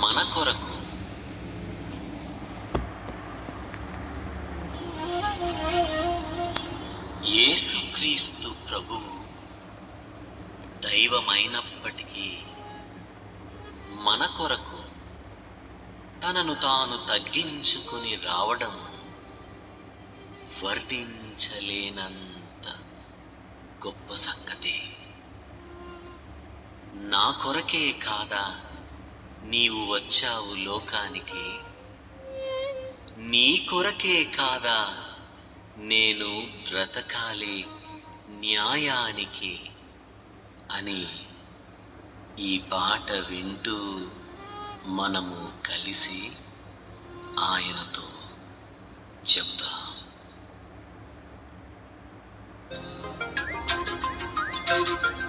మన కొరకు. యేసుక్రీస్తు ప్రభువు దైవమైనప్పటికీ మన కొరకు తనను తాను తగ్గించుకొని రావడం వర్ణించలేనంత గొప్ప సంగతి. నా కొరకే కాదా? నీవు వచ్చావు లోకానికి. నీ కొరకే కాదా నేను బ్రతకాలి న్యాయానికి అని ఈ పాట వింటూ మనము కలిసి ఆయనతో చెబుదాం. you